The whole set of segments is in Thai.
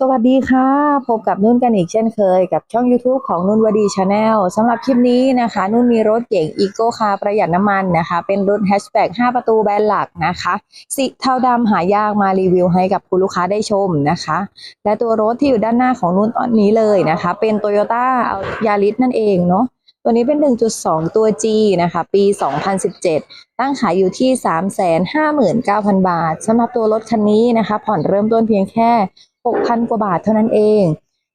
สวัสดีค่ะ พบกับนุ่นกันอีกเช่นเคย กับช่อง YouTube ของนุ่นวดีชาแนลสำหรับคลิปนี้นะคะ นุ่นมีรถเก๋งอีโก้คาประหยัดน้ำมันนะคะ เป็นรถแฮชแบ็ก5ประตูแบรนด์หลักนะคะ สีเทาดำหายากมารีวิวให้กับคุณลูกค้าได้ชมนะคะ และตัวรถที่อยู่ด้านหน้าของนุ่นตอนนี้เลยนะคะ เป็น Toyota ยาริสนั่นเองเนาะตัวนี้เป็น 1.2 ตัว G นะคะ ปี 2017 ตั้งขายอยู่ที่ 359,000 บาทสำหรับตัวรถคันนี้นะคะ ผ่อนเริ่มต้นเพียงแค่ 6,000 กว่าบาทเท่านั้นเอง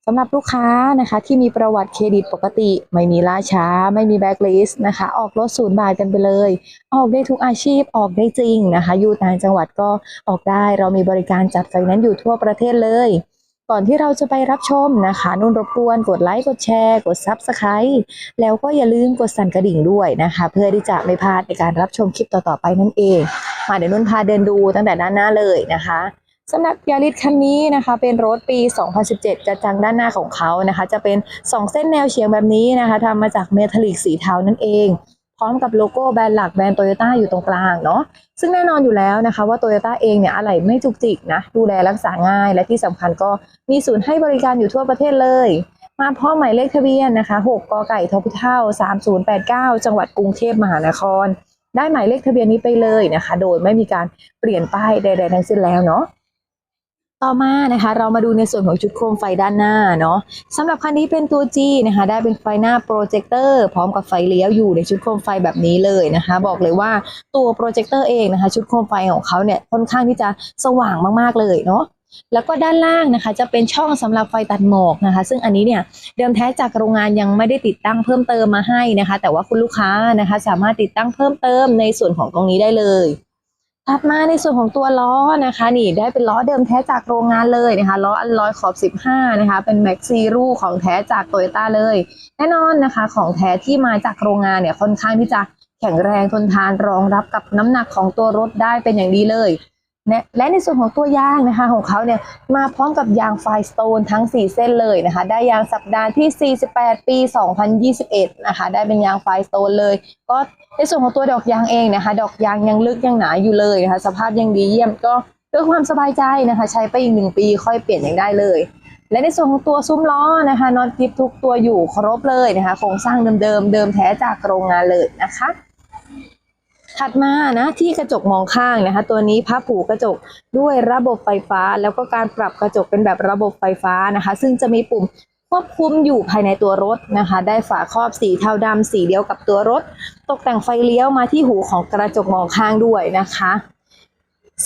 สำหรับลูกค้านะคะที่มีประวัติเครดิตปกติ ไม่มีล่าช้า ไม่มีแบ็กลิสต์นะคะ ออกรถศูนย์บาทกันไปเลย ออกได้ทุกอาชีพออกได้จริงนะคะ อยู่ต่างจังหวัดก็ออกได้เรามีบริการจัดไฟนนซ์อยู่ทั่วประเทศเลย ก่อนที่เราจะไปรับชมนะคะนุ่นรบกวนกดไลค์กดแชร์กด Subscribe แล้วก็อย่าลืมกดสั่นกระดิ่งด้วยนะคะ เพื่อที่จะไม่พลาดในการรับชมคลิปต่อๆไปนั่นเองมาเดี๋ยวนุ่นพาเดินดูตั้งแต่ด้านหน้าเลยนะคะ สำหรับยาริสคันนี้นะคะ เป็นรถปี 2017กระจังด้านหน้าของเขานะคะ จะเป็น 2 เส้นแนวเฉียงแบบนี้นะคะทำมาจากเมทัลลิกสีเทานั่นเอง พร้อมกับโลโก้แบรนด์หลักแบรนด์โตโยต้าอยู่ตรงกลางเนาะซึ่งแน่นอนอยู่แล้วนะคะ ว่าโตโยต้าเองเนี่ยอะไหล่ไม่จุกจิกนะ ดูแลรักษาง่าย และที่สำคัญก็มีศูนย์ให้บริการอยู่ทั่วประเทศเลย มาพร้อมหมายเลขทะเบียนนะคะ6กไก่ทพเท่า3089 จังหวัดกรุงเทพมหานคร ได้หมายเลขทะเบียนนี้ไปเลยนะคะ โดยไม่มีการเปลี่ยนป้ายใดๆทั้งสิ้นแล้วเนาะ ต่อมานะคะเรามาดูในส่วนของชุดโคมไฟด้านหน้าเนาะสำหรับคันนี้เป็นตัว G นะคะได้เป็นไฟหน้าโปรเจคเตอร์พร้อมกับไฟเลี้ยวอยู่ในชุดโคมไฟแบบนี้เลยนะคะ บอกเลยว่าตัวโปรเจคเตอร์เองนะคะ ชุดโคมไฟของเขาเนี่ยค่อนข้างที่จะสว่างมากๆเลยเนาะแล้วก็ด้านล่างนะคะจะเป็นช่องสำหรับไฟตัดหมอกนะคะ ซึ่งอันนี้เนี่ยเดิมแท้จากโรงงานยังไม่ได้ติดตั้งเพิ่มเติมมาให้นะคะ แต่ว่าคุณลูกค้านะคะ สามารถติดตั้งเพิ่มเติมในส่วนของตรงนี้ได้เลย ถัดมาในส่วนของตัวล้อนะคะ นี่ได้เป็นล้อเดิมแท้จากโรงงานเลยนะคะล้ออัลลอยขอบ 15 นะคะ เป็นแม็กซีรูของแท้จากโตโยต้าเลย แน่นอนนะคะ ของแท้ที่มาจากโรงงานเนี่ยค่อนข้างที่จะแข็งแรงทนทานรองรับกับน้ำหนักของตัวรถได้เป็นอย่างดีเลย และและในส่วนของตัวยางนะคะของเขาเนี่ยมาพร้อมกับยางไฟสโตนทั้ง 4 เส้นเลยนะคะ ได้ยางสัปดาห์ที่ 48 ปี 2021 นะคะ ได้เป็นยางไฟสโตนเลย ก็ในส่วนของตัวดอกยางเองนะคะ ดอกยางยังลึกยังหนาอยู่เลยนะคะ สภาพยังดีเยี่ยมก็เพื่อความสบายใจนะคะ ใช้ไปอีกหนึ่งปีค่อยเปลี่ยนย่างได้เลย และในส่วนของตัวซุ้มล้อนะคะนอตกิฟทุกตัวอยู่ครบเลยนะคะโครงสร้างเดิมๆเดิมแท้จากโรงงานเลยนะคะ ถัดมานะที่กระจกมองข้างนะคะ ตัวนี้พับผูกระจกด้วยระบบไฟฟ้า แล้วก็การปรับกระจกเป็นแบบระบบไฟฟ้านะคะ ซึ่งจะมีปุ่มควบคุมอยู่ภายในตัวรถนะคะ ได้ฝาครอบสีเทาดำสีเดียวกับตัวรถ ตกแต่งไฟเลี้ยวมาที่หูของกระจกมองข้างด้วยนะคะ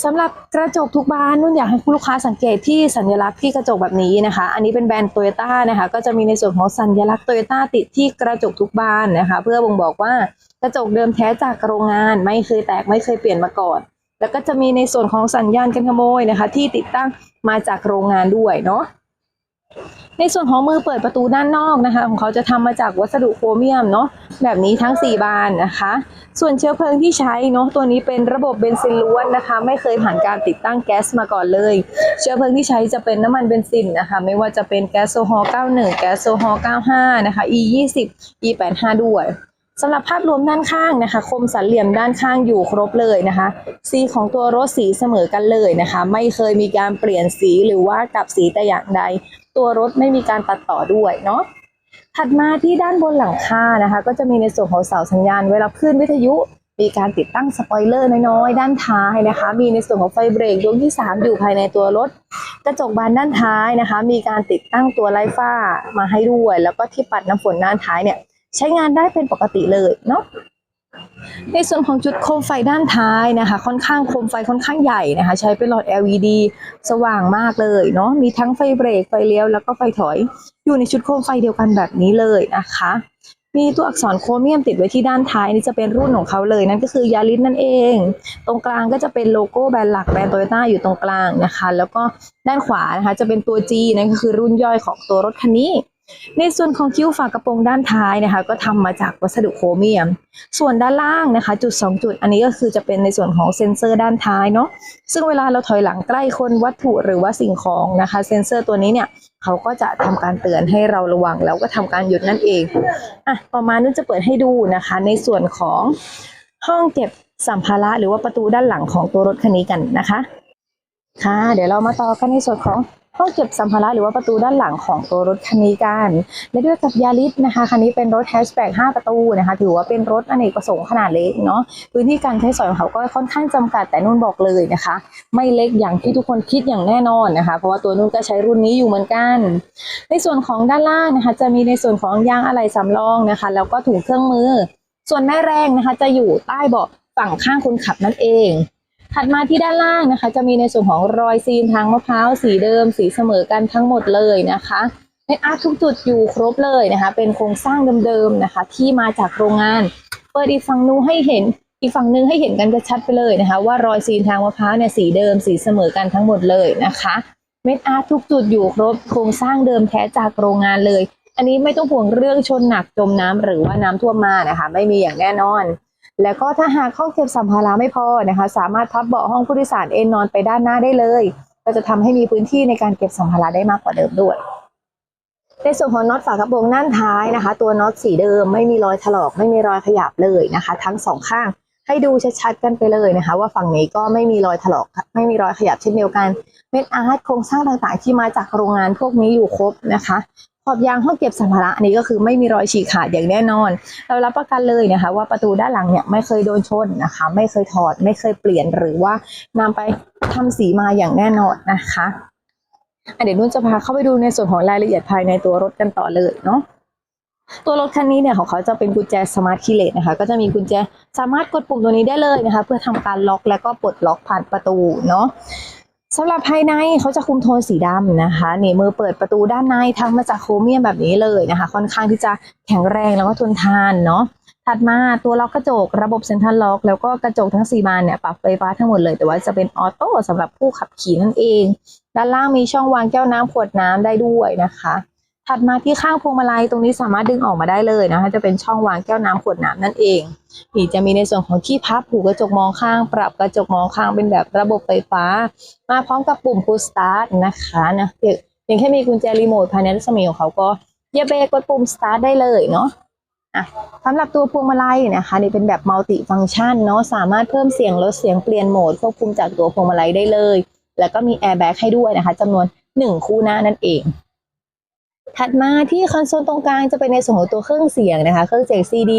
สำหรับกระจกทุกบานนุ่นอยากให้คุณลูกค้าสังเกตที่สัญลักษณ์ที่กระจกแบบนี้นะคะ อันนี้เป็นแบรนด์โตโยต้านะคะ ก็จะมีในส่วนของสัญลักษณ์โตโยต้าติดที่กระจกทุกบานนะคะ เพื่อบ่งบอกว่ากระจกเดิมแท้จากโรงงานไม่เคยแตกไม่เคยเปลี่ยนมาก่อน แล้วก็จะมีในส่วนของสัญญาณกันขโมยนะคะ ที่ติดตั้งมาจากโรงงานด้วยเนาะ ในส่วนของมือเปิดประตูด้านนอกนะคะ ของเขาจะทำมาจากวัสดุโครเมียมเนาะแบบนี้ทั้ง 4 บานนะคะ ส่วนเชื้อเพลิงที่ใช้เนาะตัวนี้เป็นระบบเบนซินล้วนนะคะ ไม่เคยผ่านการติดตั้งแก๊สมาก่อนเลย เชื้อเพลิงที่ใช้จะเป็นน้ำมันเบนซินนะคะ ไม่ว่าจะเป็นแก๊สโซฮอล์91 แก๊สโซฮอล์95 นะคะ E 20 E 85 ด้วย สำหรับภาพรวมด้านข้างนะคะ คมสันเหลี่ยมด้านข้างอยู่ครบเลยนะคะ สีของตัวรถสีเสมอกันเลยนะคะ ไม่เคยมีการเปลี่ยนสีหรือว่ากลับสีแต่อย่างใด ตัวรถไม่มีการตัดต่อด้วยเนาะถัดมาที่ด้านบนหลังคานะคะ ก็จะมีในส่วนของเสาสัญญาณเวลาขึ้นวิทยุ มีการติดตั้งสปอยเลอร์น้อยๆ ด้านท้ายนะคะ มีในส่วนของไฟเบรกดวงที่ 3 อยู่ภายในตัวรถ กระจกบานด้านท้ายนะคะ มีการติดตั้งตัวไล่ฟ้ามาให้ด้วย แล้วก็ที่ปัดน้ำฝนด้านท้ายเนี่ย ใช้งานได้เป็นปกติเลยเนาะในส่วนของจุดโคมไฟด้านท้ายนะคะ ค่อนข้างโคมไฟค่อนข้างใหญ่นะคะ ใช้เป็นหลอด LED สว่างมากเลยเนาะมีทั้งไฟเบรกไฟเลี้ยวแล้วก็ไฟถอยอยู่ในชุดโคมไฟเดียวกันแบบนี้เลยนะคะ มีตัวอักษรโครเมียมติดไว้ที่ด้านท้ายนี่จะเป็นรุ่นของเขาเลย นั่นก็คือยาริสนั่นเอง ตรงกลางก็จะเป็นโลโก้แบรนด์หลักแบรนด์โตโยต้าอยู่ตรงกลางนะคะ แล้วก็ด้านขวานะคะจะเป็นตัว G นั่นก็คือรุ่นย่อยของตัวรถคันนี้ ในส่วนของคิ้วฝากระโปรงด้านท้ายนะคะ ก็ทำมาจากวัสดุโครเมียม ส่วนด้านล่างนะคะ จุด 2 จุด อันนี้ก็คือจะเป็นในส่วนของเซ็นเซอร์ด้านท้ายเนาะซึ่งเวลาเราถอยหลังใกล้คนวัตถุหรือว่าสิ่งของนะคะ เซ็นเซอร์ตัวนี้เนี่ยเขาก็จะทำการเตือนให้เราระวังแล้วก็ทำการหยุดนั่นเองอะต่อมานุ่นจะเปิดให้ดูนะคะ ในส่วนของห้องเก็บสัมภาระหรือว่าประตูด้านหลังของตัวรถคันนี้กันนะคะค่ะ เดี๋ยวเรามาต่อกันในส่วนของ ห้องเก็บสัมภาระหรือว่าประตูด้านหลังของตัวรถคันนี้กันและด้วยกับยาริสนะคะคันนี้เป็นรถแฮชแบ็ก5ประตูนะคะถือว่าเป็นรถอเนกประสงค์ขนาดเล็กเนาะพื้นที่การใช้สอยของเขาก็ค่อนข้างจำกัดแต่นุ่นบอกเลยนะคะ ไม่เล็กอย่างที่ทุกคนคิดอย่างแน่นอนนะคะ เพราะว่าตัวนุ่นก็ใช้รุ่นนี้อยู่เหมือนกัน ในส่วนของด้านล่างนะคะ จะมีในส่วนของยางอะไหล่สำรองนะคะ แล้วก็ถุงเครื่องมือ ส่วนแม่แรงนะคะ จะอยู่ใต้เบาะฝั่งข้างคนขับนั่นเอง ถัดมาที่ด้านล่างนะคะ จะมีในส่วนของรอยซีนทางมะพร้าวสีเดิม สีเสมอกันทั้งหมดเลยนะคะเม็ดอาร์ตทุกจุดอยู่ครบเลยนะคะ เป็นโครงสร้างเดิมๆนะคะ ที่มาจากโรงงาน เปิดอีกฝั่งนู้ให้เห็นอีกฝั่งหนึงให้เห็นกันกระชัดไปเลยนะคะ ว่ารอยซีนทางมะพร้าวเนี่ยสีเดิมสีเสมอกันทั้งหมดเลยนะคะเม็ดอาร์ตทุกจุดอยู่ครบโครงสร้างเดิมแท้จากโรงงานเลย อันนี้ไม่ต้องห่วงเรื่องชนหนักจมน้ำหรือว่าน้ำท่วมมานะคะ ไม่มีอย่างแน่นอน แล้วก็ถ้าหากห้องเก็บสัมภาระไม่พอนะคะ สามารถพับเบาะห้องผู้โดยสารเอนนอนไปด้านหน้าได้เลย ก็จะทำให้มีพื้นที่ในการเก็บสัมภาระได้มากกว่าเดิมด้วย ในส่วนของน็อตฝากระโปรงด้านท้ายนะคะ ตัวน็อตสีเดิมไม่มีรอยถลอกไม่มีรอยขยับเลยนะคะ ทั้งสองข้าง ให้ดูชัดๆกันไปเลยนะคะ ว่าฝั่งนี้ก็ไม่มีรอยถลอกไม่มีรอยขยับเช่นเดียวกันเม็ดอาร์ตโครงสร้างต่างๆ ที่มาจากโรงงานพวกนี้อยู่ครบนะคะขอบยางห้องเก็บสัมภาระอันนี้ก็คือไม่มีรอยฉีกขาดอย่างแน่นอน เรารับประกันเลยนะคะ ว่าประตูด้านหลังเนี่ยไม่เคยโดนชนนะคะ ไม่เคยถอด ไม่เคยเปลี่ยนหรือว่านำไปทำสีมาอย่างแน่นอนนะคะอะเดี๋ยวนุ่นจะพาเข้าไปดูในส่วนของรายละเอียดภายในตัวรถกันต่อเลยเนาะ ตัวรถคันนี้เนี่ยของเขาจะเป็นกุญแจสมาร์ทคีเลสนะคะ ก็จะมีกุญแจสามารถกดปุ่มตัวนี้ได้เลยนะคะ เพื่อทำการล็อกแล้วก็ปลดล็อกผ่านประตูเนาะสำหรับภายในเขาจะคุมโทนสีดำนะคะนี่มือเปิดประตูด้านในทำมาจากโครเมียมแบบนี้เลยนะคะ ค่อนข้างที่จะแข็งแรงแล้วก็ทนทานเนาะถัดมาตัวล็อกกระจกระบบเซ็นทรัลล็อก แล้วก็กระจกทั้ง 4 บานเนี่ยปรับไฟฟ้าทั้งหมดเลย แต่ว่าจะเป็นออโต้สำหรับผู้ขับขี่นั่นเอง ด้านล่างมีช่องวางแก้วน้ำขวดน้ำได้ด้วยนะคะ ถัดมาที่ข้างพวงมาลัยตรงนี้สามารถดึงออกมาได้เลยนะคะจะเป็นช่องวางแก้วน้ำขวดน้ำนั่นเองนี่จะมีในส่วนของที่พับหูกระจกมองข้าง ปรับกระจกมองข้างเป็นแบบระบบไฟฟ้า มาพร้อมกับปุ่ม push start นะคะนะเพียงเพียงแค่มีกุญแจรีโมทภายในรัศมีของเขาก็เยียบเบรกกดปุ่ม start ได้เลยเนาะอะสำหรับตัวพวงมาลัยนะคะนี่เป็นแบบมัลติฟัง c t ชันเนาะสามารถเพิ่มเสียงลดเสียงเปลี่ยนโหมดควบคุมจากตัวพวงมาลัยได้เลย แล้วก็มีแอร์แบ็กให้ด้วยนะคะจำนวนหนึ่งคู่หน้านั่นเอง ถัดมาที่คอนโซลตรงกลางจะเป็นในส่วนของตัวเครื่องเสียงนะคะ เครื่องเสียง CD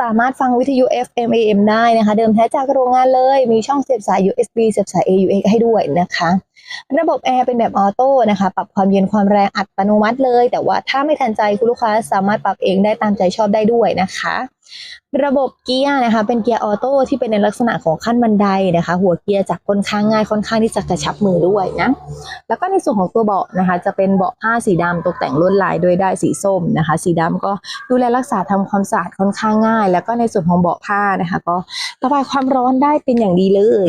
สามารถฟังวิทยุ FM AM ได้นะคะ เดิมแท้จากโรงงานเลย มีช่องเสียบสาย USB เสียบสาย AUX ให้ด้วยนะคะ ระบบแอร์เป็นแบบออโต้นะคะปรับความเย็นความแรงอัตโนมัติเลย แต่ว่าถ้าไม่ทันใจคุณลูกค้าสามารถปรับเองได้ตามใจชอบได้ด้วยนะคะ ระบบเกียร์นะคะ เป็นเกียร์ออโต้ที่เป็นในลักษณะของขั้นบันไดนะคะ หัวเกียร์จากค่อนข้างง่ายค่อนข้างที่จะกระชับมือด้วยนะแล้วก็ในส่วนของตัวเบาะนะคะ จะเป็นเบาะผ้าสีดำตกแต่งลวดลายด้วยได้สีส้มนะคะ สีดำก็ดูแลรักษาทำความสะอาดค่อนข้างง่าย แล้วก็ในส่วนของเบาะผ้านะคะ ก็ระบายความร้อนได้เป็นอย่างดีเลย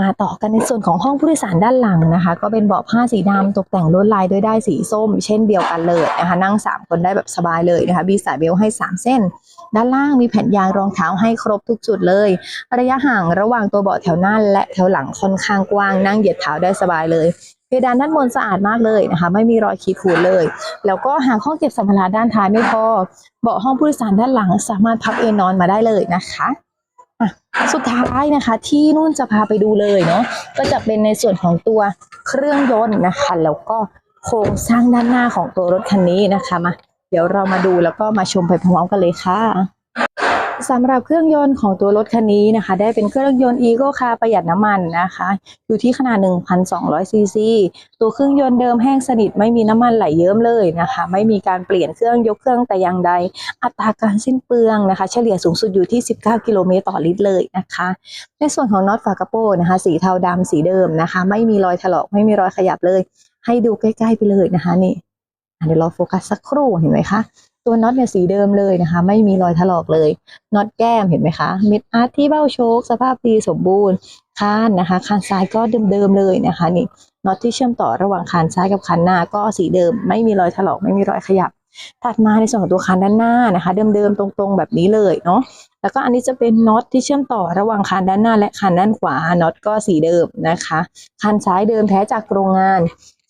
มาต่อกันในส่วนของห้องผู้โดยสารด้านหลังนะคะ ก็เป็นเบาะผ้าสีดำตกแต่งลวดลายด้วยได้ายสีส้ม เช่นเดียวกันเลยนะคะนั่ง 3 คนได้แบบสบายเลยนะคะมีสายเบลให้ 3 เส้น ด้านล่างมีแผ่นยางรองเท้าให้ครบทุกจุดเลย ระยะห่างระหว่างตัวเบาะแถวหน้าและแถวหลังค่อนข้างกว้างนั่งเหยียดเท้าได้สบายเลยเพดานด้านบนสะอาดมากเลยนะคะ ไม่มีรอยขีดข่วนเลย แล้วก็หากห้องเก็บสัมภาระด้านท้ายไม่พอเบาะห้องผู้โดยสารด้านหลังสามารถพับเอนนอนมาได้เลยนะคะ อะสุดท้ายนะคะ ที่นุ่นจะพาไปดูเลยเนาะก็จะเป็นในส่วนของตัวเครื่องยนต์นะคะ แล้วก็โครงสร้างด้านหน้าของตัวรถคันนี้นะคะมาเดี๋ยวเรามาดูแล้วก็มาชมไปพร้อมกันเลยค่ะ สำหรับเครื่องยนต์ของตัวรถคันนี้นะคะ ได้เป็นเครื่องยนต์ Eco Car ประหยัดน้ำมันนะคะ อยู่ที่ขนาด 1,200 ซีซี ตัวเครื่องยนต์เดิมแห้งสนิทไม่มีน้ำมันไหลเยิ้มเลยนะคะ ไม่มีการเปลี่ยนเครื่องยกเครื่องแต่อย่างใด อัตราการสิ้นเปลืองนะคะ เฉลี่ยสูงสุดอยู่ที่ 19 กิโลเมตรต่อลิตรเลยนะคะ ในส่วนของน็อตฝากระโปรงนะคะ สีเทาดำสีเดิมนะคะ ไม่มีรอยถลอกไม่มีรอยขยับเลย ให้ดูใกล้ ๆ ไปเลยนะคะนี่เดี๋ยวเราโฟกัสสักครู่เห็นไหมคะ ตัวน็อตเนี่ยสีเดิมเลยนะคะ ไม่มีรอยถลอกเลยน็อตแก้มเห็นไหมคะเม็ดอาร์ตที่เบ้าโชคสภาพดีสมบูรณ์คานนะคะคานซ้ายก็เดิมๆเลยนะคะนี่น็อตที่เชื่อมต่อระหว่างคานซ้ายกับคานหน้าก็สีเดิม ไม่มีรอยถลอกไม่มีรอยขยับ ถัดมาในส่วนของตัวคานด้านหน้านะคะ เดิมๆตรงๆแบบนี้เลยเนาะแล้วก็อันนี้จะเป็นน็อตที่เชื่อมต่อระหว่างคานด้านหน้า และคานด้านขวาน็อตก็สีเดิมนะคะคานซ้ายเดิมแท้จากโรงงาน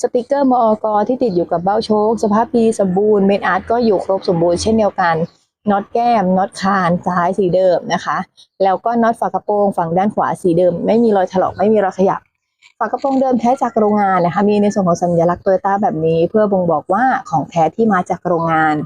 สติกเกอร์มอกที่ติดอยู่กับเบ้าโชค สภาพดีสมบูรณ์เม็ดอาร์ตก็อยู่ครบสมบูรณ์เช่นเดียวกันน็อตแก้มน็อตคานซ้ายสีเดิมนะคะ แล้วก็น็อตฝากระโปรงฝั่งด้านขวาสีเดิม ไม่มีรอยถลอกไม่มีรอยขยับากระโปรงเดิมแท้จากโรงงานนะคะมีในส่วนของสัญลักษณ์โตโยต้าแบบนี้ เพื่อบ่งบอกว่าของแท้ที่มาจากโรงงาน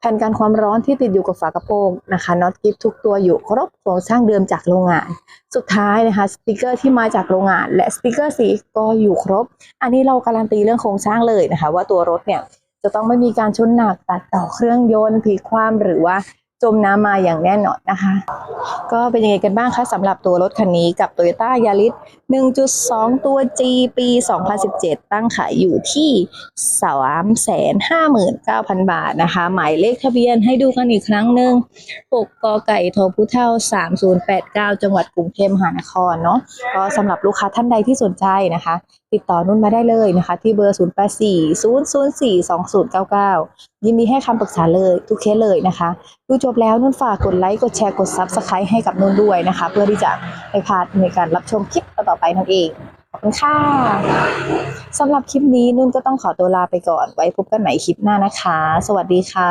แผ่นกันความร้อนที่ติดอยู่กับฝากระโปรงนะคะน็อตกิฟทุกตัวอยู่ครบโครงสร้างเดิมจากโรงงาน สุดท้ายนะคะสติกเกอร์ที่มาจากโรงงาน และสติกเกอร์สีก็อยู่ครบ อันนี้เราการันตีเรื่องโครงสร้างเลยนะคะ ว่าตัวรถเนี่ยจะต้องไม่มีการชนหนักตัดต่อเครื่องยนต์พลิกคว่ำหรือว่า จมน้ำมาอย่างแน่นอนนะคะ ก็เป็นยังไงกันบ้างคะสำหรับตัวรถคันนี้กับ Toyota Yaris 1.2 ตัว G ปี 2017 ตั้งขายอยู่ที่ 359,000 บาทนะคะ หมายเลขทะเบียนให้ดูกันอีกครั้งหนึ่ง6กไก่ทพุเท่า 3089 จังหวัดกรุงเทพมหานครเนาะก็สำหรับลูกค้าท่านใดที่สนใจนะคะติดต่อนุ่นมาได้เลยนะคะ ที่เบอร์ 0840042099 ยินดีให้คำปรึกษาเลยทุกเคสเลยนะคะ ดูจบแล้วนุ่นฝากกดไลค์กดแชร์กด Subscribe ให้กับนุ่นด้วยนะคะ เพื่อที่จะไม่พลาดในการรับชมคลิปต่อไปนั่นเองขอบคุณค่ะสำหรับคลิปนี้นุ่นก็ต้องขอตัวลาไปก่อนไว้พบกันใหม่คลิปหน้านะคะ สวัสดีค่ะ